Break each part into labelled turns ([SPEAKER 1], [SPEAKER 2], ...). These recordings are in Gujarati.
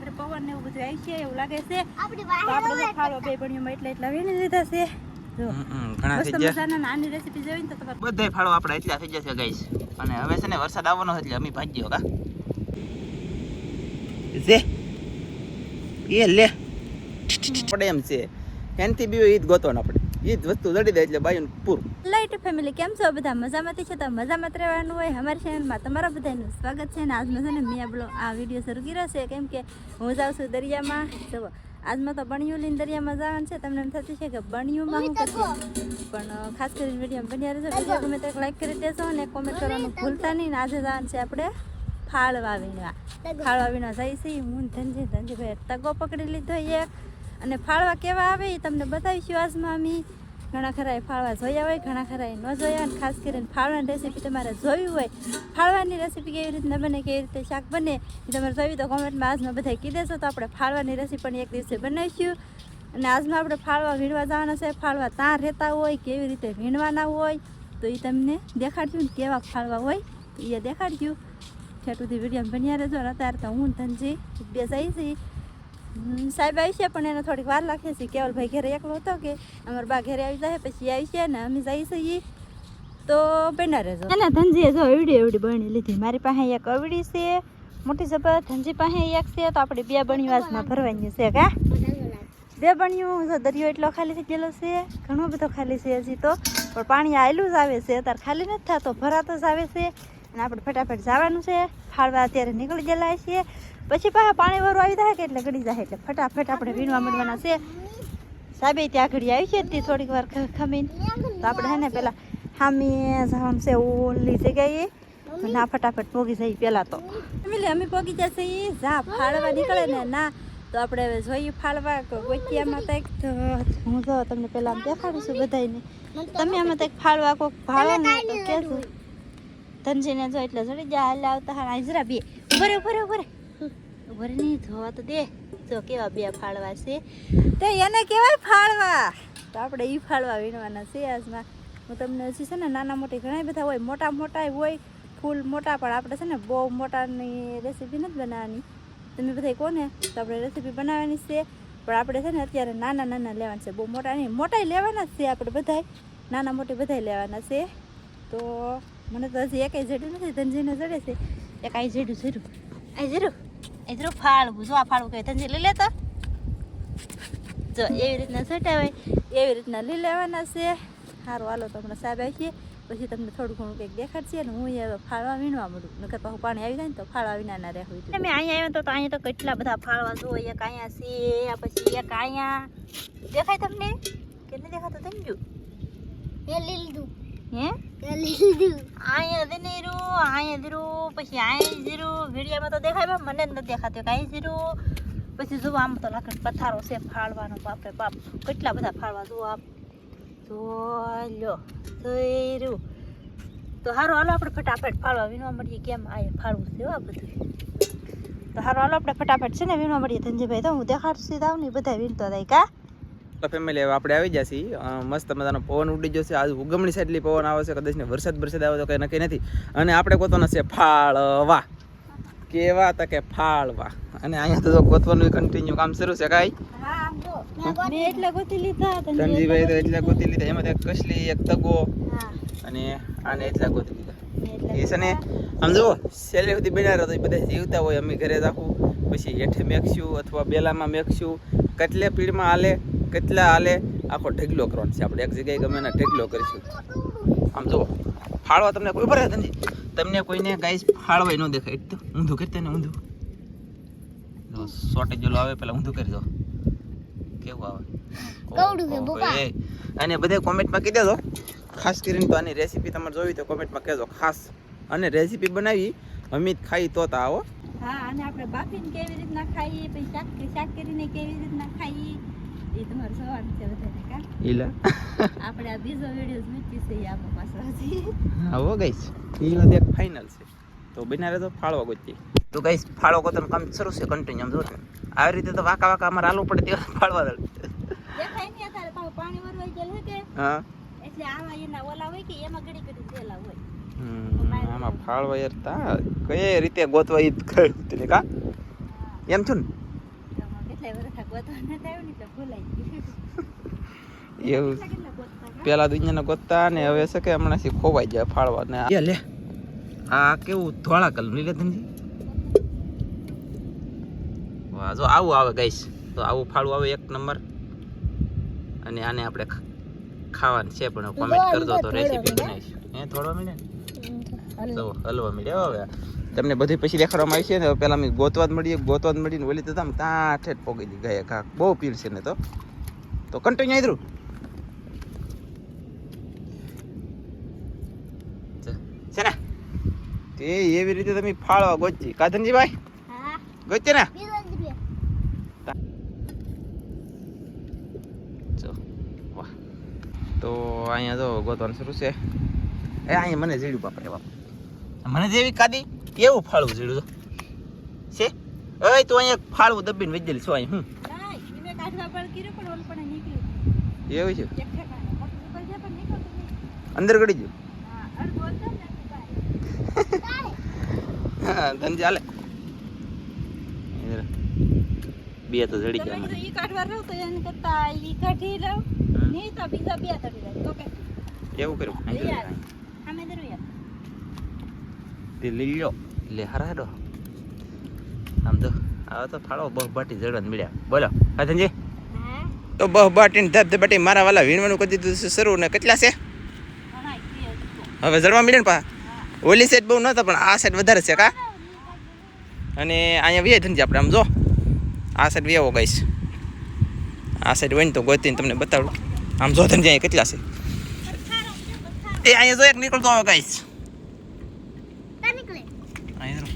[SPEAKER 1] આગળ પવન ને એવું બધું આવી છે એવું લાગે છે.
[SPEAKER 2] આપણે
[SPEAKER 1] ફાળો બે બણીઓમાં એટલા એટલા વીણી લીધા છે. જો
[SPEAKER 3] હમ, હમ, ઘણા
[SPEAKER 1] મસ્ત
[SPEAKER 3] થઈ ગયા.
[SPEAKER 1] મજાના નાની રેસીપી જોઈને તો તમારે
[SPEAKER 3] બધાય ફાળો આપણે એટલા થઈ જશે ગાઈસ અને હવે છે ને વરસાદ આવવાનો એટલે અમે ભાગ્યો કા એ લે. પડે એમ છે. એનથી બી ઈદ ગોતો ને આપણે? જ વસ્તુ જડી દે એટલે બાયું પૂરું.
[SPEAKER 1] લાઈટ ફેમિલી કેમ છો? બધા મજામાંથી છે? તો મજામાં રહેવાનું હોય. અમારી ચેનલમાં તમારા બધાનું સ્વાગત છે ને આજમાં છે ને મેં આપણો આ વીડિયો શરૂ કર્યો છે. કેમ કે હું જાઉં છું દરિયામાં. જુઓ આજમાં તો બણિયું લઈને દરિયામાં જવાનું છે. તમને એમ થતું છે કે બણિયુંમાં હું કરશે પણ ખાસ કરીને વીડિયો બન્યા રહેજો. વીડિયો ગમે તો લાઈક કરી દેશો અને કોમેન્ટ કરવાનું ભૂલતા નહીં. આજે જવાનું છે આપણે ફાળવા વીણવા ફાળવા વીણવા જઈ હું ધનજી ધનજીભાઈ તગો પકડી લીધો એક. અને ફાળવા કેવા આવે એ તમને બતાવીશું આજમાં અમે. ઘણા ખરા એ ફાળવા જોયા હોય, ઘણા ખરા એ ન જોયા અને ખાસ કરીને ફાળવાની રેસીપી તમારે જોવી હોય. ફાળવાની રેસીપી કેવી રીતના બને, કેવી રીતે શાક બને એ તમારે જોવી તો કોમેન્ટમાં આજમાં બધા કહી દેશો તો આપણે ફાળવાની રેસીપી પણ એક દિવસે બનાવીશું. અને આજમાં આપણે ફાળવા વીણવા જવાના છે. ફાળવા ત્યાં રહેતા હોય, કેવી રીતે વીણવાના હોય, તો એ તમને દેખાડશું ને કેવા ફાળવા હોય, તો એ દેખાડશું. છેટ સુધી વીડિયો બન્યા રહેજો. અત્યારે તો હું ધનજી બે જઈ છીએ. સાહેબ આવી છે, પણ એને થોડીક વાર લાગે છે. કેવલભાઈ ઘરે એકલો હતો કે અમાર બા ઘરે આવી જાય, પછી આવી છે ને અમે જઈ છીએ. તો બેના રહેજો. એને ધનજીએ જો એવડી એવડી બણી લીધી. મારી પાસે એક અવડી છે, મોટી જબર ધનજી પાસે એક છે, તો આપણે બે બણી વાસમાં ભરવાની છે, કા? બે બણ્યું જો દરિયો એટલો ખાલી થઈ ગયેલો છે, ઘણો બધો ખાલી છે હજી તો. પણ પાણી આવેલું જ આવે છે, અત્યારે ખાલી નથી થતો, ભરાતો જ આવે છે. અને આપણે ફટાફટ જવાનું છે, ફાળવા અત્યારે નીકળી ગયેલા છીએ. પછી પાછા પાણી વાળું આવી જાય કે એટલે ગળી જાય એટલે ફટાફટ આપણે વીણવા મળવાના છે. સાબે ત્યાં ઘડી આવી છે તે થોડીક વાર ખમીને. તો આપણે હે ને પેલા હામી છે ઓલી જગ્યાએ. ના ફટાફટ પોગી જઈએ પહેલાં તો. એટલે અમે પોગી જશે એ જા ફાળવા નીકળે ને ના. તો આપણે હવે જોઈએ ફાળવા ગોચિયામાં કંઈક. હું જો તમને પહેલાં દેખાડું છું બધાને તમે આમાં કંઈક ફાળવા કોઈક ભાળો ને તો કહેશું ધનજીને જો એટલે જડી જાય, હાલ આવતા હા હાજરા બે. ઉભરે ઉભરે ઉભરે ઉભરે નહીં જોવા તો દે. જો કેવા બે ફાળવા છે. તે એને કહેવાય ફાળવા. તો આપણે એ ફાળવા વીણવાના છે આજમાં. હું તમને હજી છે ને નાના મોટી ઘણા બધા હોય મોટા મોટા હોય ફૂલ મોટા પણ આપણે છે ને બહુ મોટાની રેસીપી નથી બનાવવાની. તમે બધા કોને તો આપણે રેસીપી બનાવવાની છે. પણ આપણે છે ને અત્યારે નાના નાના લેવાના છે. બહુ મોટા નહીં મોટા લેવાના જ છે આપણે બધાય. નાના મોટી બધાય લેવાના છે. તો મને તો હજી એકાઈ જડ્યું નથી ધનજીને જડે છે એકાઈ જડ્યું જરૂર. આ જડ્યું જડ્યું ફાળવું જો આ ફાળવું કહે ધનજી લઈ લેતો? જો એવી રીતના છટાવાય એવી રીતના લઈ લેવાના છે. સારું હાલો તો હમણાં સાહેબ આવીએ. પછી તમને થોડું ઘણું કંઈક દેખાડશે અને હું હવે ફાળવા વીણવા મળું નકર પાછું પાણી આવી જાય ને તો ફાળવા વિના ના રહેવું તમે અહીંયા આવ્યા તો અહીંયા તો કેટલા બધા ફાળવા જુઓ એક અહીંયા છે પછી એક અહીંયા. દેખાય તમને? કે નહીં દેખાતું? તમે જો હે અહીંયા દિનેરું અહીંયા દીરું પછી અહીંયા જીરું વિડીયામાં તો દેખાય મને જ નથી દેખાતું કાંઈ જીરું પછી જુઓ આમ તો લાકડ પથારો છે ફાળવાનો બાપે બાપ કેટલા બધા ફાળવા જુઓ આપ જો લ્યો તો હારું હાલો આપણે ફટાફટ ફાળવા વીણવા મળીએ કેમ આ ફાળવું છે આ બધું તો હારું હાલો આપણે ફટાફટ છે ને વીણવા મળીએ ધનજીભાઈ તો હું દેખાડશું તાવ ને બધા વીણતો થાય કા
[SPEAKER 3] ફેમિલી હવે આપણે આવી જશે. મસ્ત મજાનો પવન ઉડી જશે. આજ ઉગમણી સાઈડલી પવન આવે છે. કદાચ ને વરસાદ વરસાદ આવે તો કંઈ નક્કી નથી. અને આપણે ગોતવાના છે ફાળવા. કેવા તો કે ફાળવા. અને અહીંયા તો ગોતવાનું કન્ટિન્યુ કામ શરૂ છે કાંઈ?
[SPEAKER 1] ગોતી લીધા
[SPEAKER 3] તો એટલા ગોતી લીધા. એમાં એક કસલી એક તગો અને આને એટલા ગોતી લીધા. એ છે ને આમ જુઓ છેલ્લે સુધી બનાવ્યો તો બધા જીવતા હોય. અમે ઘરે રાખું. પછી હેઠે મેકશું અથવા બેલામાં મેકશું. કેટલે પીડમાં હાલે. કેટલા હાલે? આખો ઢગલો કરવાનો છે આપણે. એક જગ્યાએ ગમે એના ઢગલો કરીશું. આમ જુઓ ફાળવા તમને કોઈ ભરે નથી. તમને કોઈને ગાઈસ ફાળવાય ન દેખાય. એક તો ઊંધું કરી ને ઊંધું. જો શોર્ટેજ જેલો આવે પેલા ઊંધું કરી દો. કેવું આવે. અને બધે કોમેન્ટમાં કહી દેજો ખાસ કરીને તો આની રેસીપી તમારે જોવી તો કોમેન્ટમાં કહેજો. ખાસ. અને રેસીપી બનાવી અમિત ખાઈ તો આવો
[SPEAKER 1] હા. અને આપણે બાફીને કેવી રીતના ખાઈએ પછી શાક શાક કરીને કેવી રીતના ખાઈએ. એ તમારે સવારનું છે બધાને કા
[SPEAKER 3] ઈલા.
[SPEAKER 1] આપણે આ બીજો વીડિયો મૂકી છે આમાં પાછો
[SPEAKER 3] આવો ગઈશ એ વાત ફાઇનલ છે. તો બિના તો ફાળવા ગોતી. તો ગઈશ ફાળો કોતરનું કામ શરૂ છે કન્ટિન્યુ આમ જો આવી રીતે તો વાકા વાકા અમારે હાલવું પડે તેવા ફાળવા દળ.
[SPEAKER 1] દેખાય નહીં અત્યારે પાણી વરવાઈ ગયેલું છે કે?
[SPEAKER 3] હા.
[SPEAKER 1] એટલે આવા એના ઓલા હોય કે એમાં ઘડી ઘડી થયેલા હોય.
[SPEAKER 3] આમાં ફાળવા યાર તા કઈ રીતે ગોતવા ઈ ને કા? એમ છું ને?
[SPEAKER 1] કેટલાય વર્ષ ગોતવા નતા આવ્યું ને એટલે ભૂલાઈ
[SPEAKER 3] એવું? પેલા દુનિયાના ગોતતા ને હવે છે કે હમણાંથી ખોવાઈ જાય ફાળવા ને લે. આ કેવું ધોળા કલર લીલે ધનજી? વાહ જો આવું આવે ગઈશ તો આવું ફાળું આવે એક નંબર. અને આને આપણે ખાવાનું છે પણ કોમેન્ટ કરજો તો રેસીપી બનાવીશ. હે થોડો મિલે જો હલવા મળ્યા હવે તમને બધી પછી દેખાડવામાં આવી છે ને પહેલાં અમે ગોતવા જ મળીએ ગોતવા જ મળીને ઓલી તો તમે ત્યાં ઠેઠ પોગી ગયા ઘા. બહુ પીર છે ને તો. તો કન્ટિન્યુ આદરું છે ને? તે એવી રીતે તમે ફાળવા ગોચી કાધનજીભાઈ?
[SPEAKER 1] હા.
[SPEAKER 3] ગોચે ને? તો અહીંયા જો ગોતવાનું શરૂ છે. એ અહીંયા મને જીડ્યું બાપરે બાપ. મને જેવી કાદી? કેવું ફાળવું જીડું તો છે? ઓય તું અહીંયા ફાળવું દબીને વેચેલી છો અહીં હું એવું છે. અંદર ગળી ગયું?
[SPEAKER 1] હા,
[SPEAKER 3] ચાલે. બે તો જડી ગયા
[SPEAKER 1] ઈ કાઢવા રહું તો એને કરતા ઈ કાઢી લઉં. નહીં તો બીજા બે તડી જાય તો કે
[SPEAKER 3] એવું કર્યું. અમે
[SPEAKER 1] લઈ
[SPEAKER 3] જરી
[SPEAKER 1] આવ. સામે ધરું યાર.
[SPEAKER 3] તે લઈ લ્યો લે હારા હેડો. આમ તો આવો તો ફાળો બહુ બાટી જડન મળ્યા. બોલો હા ધનજી?
[SPEAKER 1] હા,
[SPEAKER 3] તો બહુ બાટીને ધબ ધબાટી મારા વાલા વીણવાનું કરી દીધું શરૂ ને કેટલા છે. હવે જડવા મળે ને પા? ઓલી સાઈડ બહુ નતા પણ આ સાઈડ વધારે છે કા? અને અહીંયા વીએ ધનજી આપણે આમ જો. આ સાઈડ વ્યાવો ગઈશ આ સાઈડ વહીને તો ગોતીને તમને બતાવું આમ જો ધનજી અહીંયા કેટલા છે? એ અહીંયા જો એક નીકળતો આવે ગઈશ
[SPEAKER 1] તાર નીકળે.
[SPEAKER 3] અહીંયા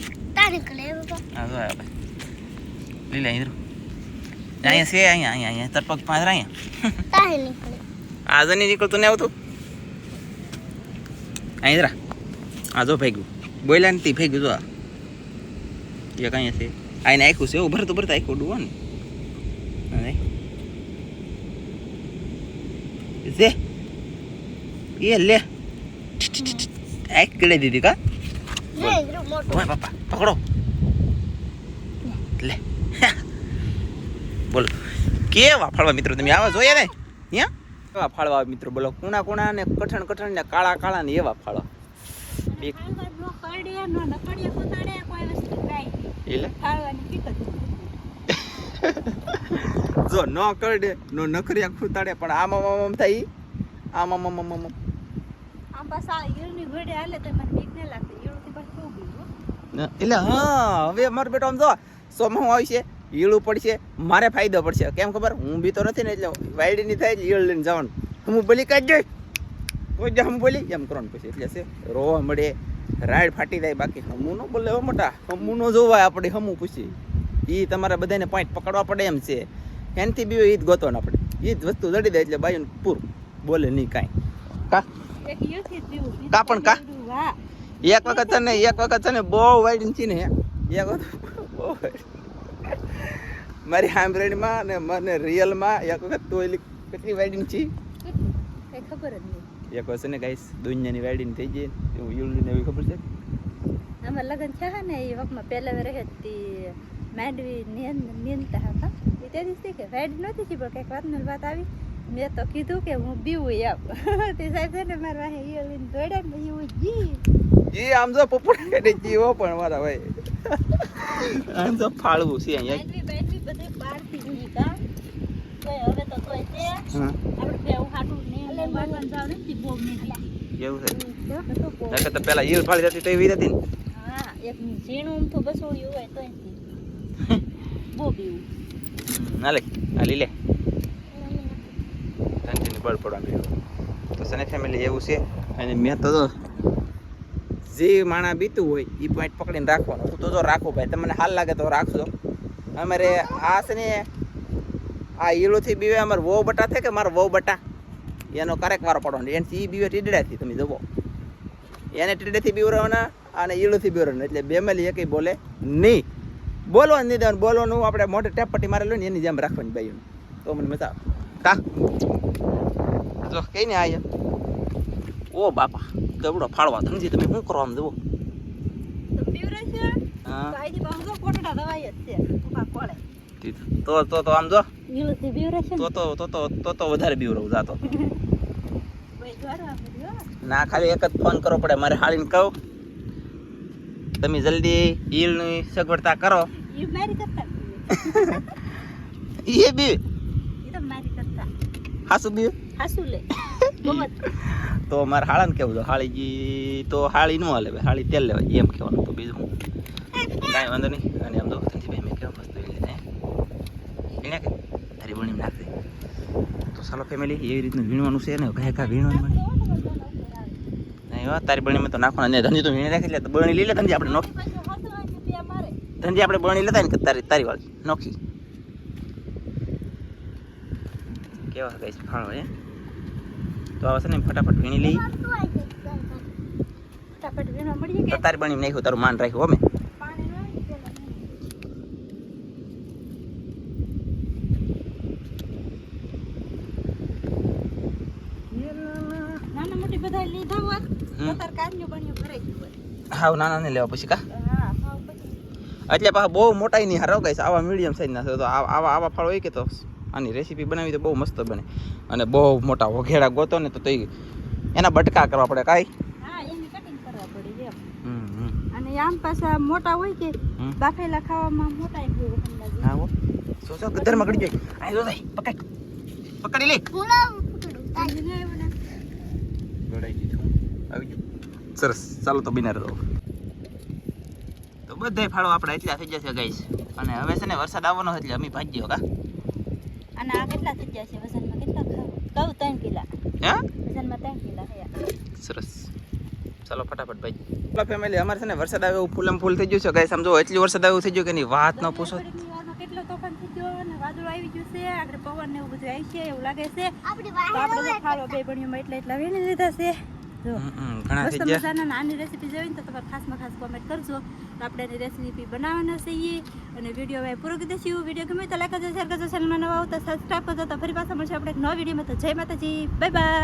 [SPEAKER 1] તાર
[SPEAKER 3] જો આવે લીલા અહીંયા છે અહીંયા અહીંયા અહીંયા તરપક પાંચ અહીંયા
[SPEAKER 1] તાર નીકળે.
[SPEAKER 3] આજે નહીં નીકળતું ને આવતું અહીં જરા આ જો ભેગું બોલ્યા નથી ભેગું જો આ એક અહીંયા છે આઈને આખું છે એવું ભરતું ભરતા આખું ડુવો ને લે એ લે આખ કડી દીધી કા
[SPEAKER 1] નહીં, ધ્રુવ મોટું.
[SPEAKER 3] ઓય બાપા પકડો. લે. બોલો. કેવા ફાળવા મિત્રો તમે આવા જોયા ને? હે? કેવા ફાળવા મિત્રો? બોલો કુણા કુણા ને કઠણ કઠણ ને કાળા કાળા ને એવા
[SPEAKER 1] નો કરડે, નો પીક જ.
[SPEAKER 3] ન કરડે નો નખરિયા ખૂતાડે પણ આમ આમ આમ થાય. આમ આમ આમ આમ આમ આમ.
[SPEAKER 1] આમ આ ઈયળની ઘોડે હાલે તો મને બીક ન લાગતી. ઈયળથી પાછું બહુ બીક હો.
[SPEAKER 3] ન- એટલે હા હવે મારો બેટો આમ જો સોમાં આવશે ઈળું પડશે મારે ફાયદો પડશે. કેમ ખબર? હું બી તો નથી ને એટલે વાયડી ની થાય ઈળ લઈને જવાનું. હું બોલી કાઢ જઈશ કોઈ જ હમ બોલી એમ કરવાનું પછી. એટલે છે રોવા મળે રાઈડ ફાટી જાય બાકી હમું ન બોલે હો મોટા. હમું ન જોવાય આપણે હમું પૂછી એ તમારે બધાને પોઈન્ટ પકડવા પડે એમ છે. એનથી બી ઈદ ગોતો ને આપણે ઈદ વસ્તુ જડી દે એટલે બાયું પૂરું. બોલે નહીં કાંઈ. કા? પણ કા? એક વખત છે ને એક વખત છે ને બહુ વાઈડ છે ને એક વખત બહુ wide. મારી હામ્બ્રેડમાં ને મને રિયલમાં એક વખત તો એલી કેટલી વાઈડિંગ છે
[SPEAKER 1] ખબર જ નહીં.
[SPEAKER 3] એક વખત છે ને ગાઈસ દુનિયાની વાઇડિંગ થઈ ગઈ એવું યુલને એવી ખબર છે
[SPEAKER 1] આમાં લગ્ન થયા ને એ વખતમાં પહેલા રહે તે માંડવી નિયંતા હતા એ તે દિવસે કે વાઈડ નહોતી પણ કંઈક વાતની વાત આવી મેં તો કીધું કે હું બીવું એમ. તે સાહેબ છે ને મારા વાહે ઈયળ લઈને દોડ્યા ને એવું જી.
[SPEAKER 3] એ આમ જો પપ્પુડા કાઢે જીવો પણ મારા ભાઈ આમ તો ફાળવું છે અહીંયા.
[SPEAKER 1] બેટરી બાંડવી બધું બહારથી ગઈ કા? તોય હવે તો તોય તે આપણે બેવું હાટું ને બાંધવાનું જાવ ને તે બહુ મીઠી
[SPEAKER 3] એવું છે. નકર તો પેલા ઈલ ફાળી જતી તો એવી હતી ને.
[SPEAKER 1] હા એક ઝીણું ઊમથું બસોડ્યું હોય તે
[SPEAKER 3] હમ, હાલે હાલી લે બળ પડવા મળ્યું તો સને ફેમિલી એવું છે? અને મેં તો જો જે માણા બીતું હોય એ પોઈન્ટ પકડીને રાખવાનું. હું તો જો રાખું ભાઈ તમને હાલ લાગે તો રાખજો અમારે આ છે ને આ ઈલોથી બીવે અમારે વહુ બટા છે કે મારો વહુ બટા? એનો કરેક વારો પડવાનો એનાથી એ બીવે ટીડડાથી તમે જુઓ. એને ટીડેથી બીવરાવાના અને ઈલોથી બીવરાવાના એટલે બે મેલી એકેય બોલે નહીં. બોલવાનું નહીં દેવાનું. બોલવાનું આપણે મોટે ટેપ પટ્ટી મારેલું ને એની જેમ રાખવાની બાઈઓને. તો મને મજા આવે. કા? જો કઈ ને આયા. ઓ બાપા ગબડો ફાળવા સમજી તમે શું કરો આમ જુઓ?
[SPEAKER 1] તો તો
[SPEAKER 3] તો તો તો આમ જો. તો તો તો તો તો તો વધારે બીવરવ જાતો ના ખાલી એક જ ફોન કરવો પડે મારે હાળીને કહું. તમે જલ્દી ઈલની સગવડતા કરો. એ બી. હાસુ બી. તો મારે હાળાને કેવું છે? હાળીજી તો હાળી ન હાલે હાળી તેલ લેવાય એમ કહેવાનું તો બીજું. કાંઈ વાંધો નહીં. અને આમ તો ધનજીભાઈ મેં કેવું વસ્તુ એને કે તારી વણી નાખ તો ચાલો ફેમિલી એવી રીતનું વીણવાનું છે ને કહે કા વીણવાનું નહીં તારી બણીમાં તો નાખવાનું ને ધંધી તો વીણી રાખી લે તો બણી લઈ લે ધંધી આપણે નોખી. ધનજી આપણે બણી લેતા ને તારી તારી વાળી નોખી. કેવા કઈ ફાળો હે? તો આવે છે ને ફટાફટ વીણી લઈ. તો તારી બણી નાખ્યું તારું માન રાખ્યું અમે.
[SPEAKER 1] ન મોટી.
[SPEAKER 3] હાવ નાના નહીં લેવા પછી કા? એટલે પાછા બહુ મોટાઈ નહીં હારો ગાઈસ. આવા મીડિયમ સાઈઝ ના તો આવા આવા ફળ હોય કે તો આની રેસીપી બનાવી તો બહુ મસ્ત બને. અને બહુ મોટા વઘેડા ગોતો ને તો તે એના બટકા કરવા પડે કાંઈ.
[SPEAKER 1] અને આમ પાછા મોટા હોય કે. બાફેલા ખાવામાં મોટા
[SPEAKER 3] હા હો. સો સો જાય આ જો જાય પકડ. પકડી લે. ગડાઈ દીધું આવી ગયું. સરસ. ચાલો તો બિનાર રહો. તો બધાય ફાળો આપણે એટલા થઈ જશે ગાઈસ અને હવે છે ને વરસાદ આવવાનો એટલે અમે ભાગ્યો કા?
[SPEAKER 1] અને આ કેટલા થઈ ગયા છે વજનમાં કેટલા ખાવ કહું ત્રણ કિલા
[SPEAKER 3] હે
[SPEAKER 1] વજનમાં ત્રણ કિલા થયા
[SPEAKER 3] સરસ ચાલો ફટાફટ ભાઈ ચાલો ફેમિલી અમારે છે ને વરસાદ આવે એવું ફૂલમ ફૂલ થઈ ગયું છે ગાઈસ સમજો એટલી વરસાદ આવ્યો થઈ ગયો કે નહીં વાત ન પૂછો
[SPEAKER 1] કેટલો તોફાન થઈ ગયો અને વાદળો આવી ગયું છે આગળ પવન ને એવું બધું આવી છે એવું લાગે છે આપણે ફાળો બે ભણીઓમાં એટલા એટલા વેણી લીધા છે નાની રેસીપી જોઈ ને તો તમે ખાસમાં ખાસ કોમેન્ટ કરજો. તો આપણે એની રેસીપી બનાવવાના છીએ અને વીડિયો હવે પૂરો કરી દઈશું. વીડિયો ગમે તો લાઈક કરજો શેર કરજો ચેનલમાં નવા આવતા સબસ્ક્રાઈબ કરજો. તો ફરી પાછા મળશે આપણે એક નવા વિડીયોમાં તો જય માતાજી. Bye bye